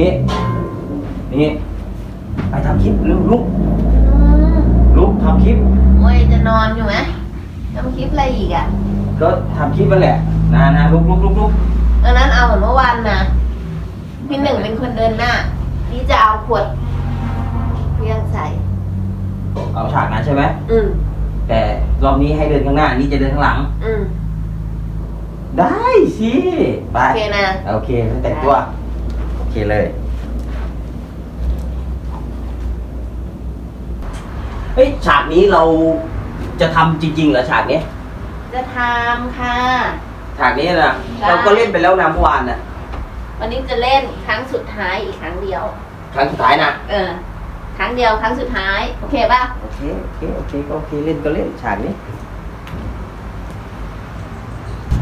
นี่นี่ ไปทำคลิปลุกลุก ลุกทำคลิป โอ้ยจะนอนอยู่ไหมทำคลิปอะไรอีกอะ ก็ทำคลิปนั่นแหละ นะนะลุกลุกลุกลุกดังนั้นเอาเหมือนเมื่อวานนะพี่หนึ่งเป็นคนเดินหน้า นี่จะเอาขวดเพียงใส่ เอาฉากนั้นใช่ไหม อืมแต่รอบนี้ให้เดินข้างหน้า นี่จะเดินข้างหลัง อืมได้สิ ไป โอเคนะ โอเค แต่งตัวโอ เคเลย เฮ้ยฉากนี้เราจะทำจริงๆเหรอฉากนี้ จะทำค่ะ ฉากนี้นะใช่ เราก็เล่นไปแล้วนะเมื่อวานน่ะวันนี้จะเล่นครั้งสุดท้ายอีกครั้งเดียว ครั้งสุดท้ายนะเออ ครั้งเดียวครั้งสุดท้าย โอเคป่ะ โอเคโอเคโอเคก็โอเคเล่นก็เล่นฉากนี้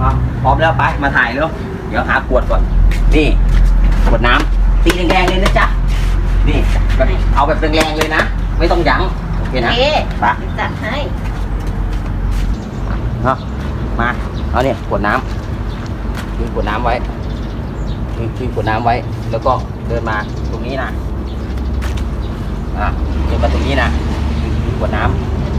อะพร้อมแล้วไปมาถ่ายแล้วเดี๋ยวหาขวดก่อนนี่ ขวดน้ำสีแดงๆเลยนะจ๊ะนี่แบบเอาแบบแรงๆเลยนะ ไม่ต้องยั้งโอเคโอนะเคไปจัดให้เอามาเอาเนี่ยขวดน้ำทิ้งขวดน้ำไว้ทิ้งทิ้งขวดน้ำไว้ แล้วก็เดินมาตรงนี้นะอะเดินมาตรงนี้นะทิ้งขวดน้ำ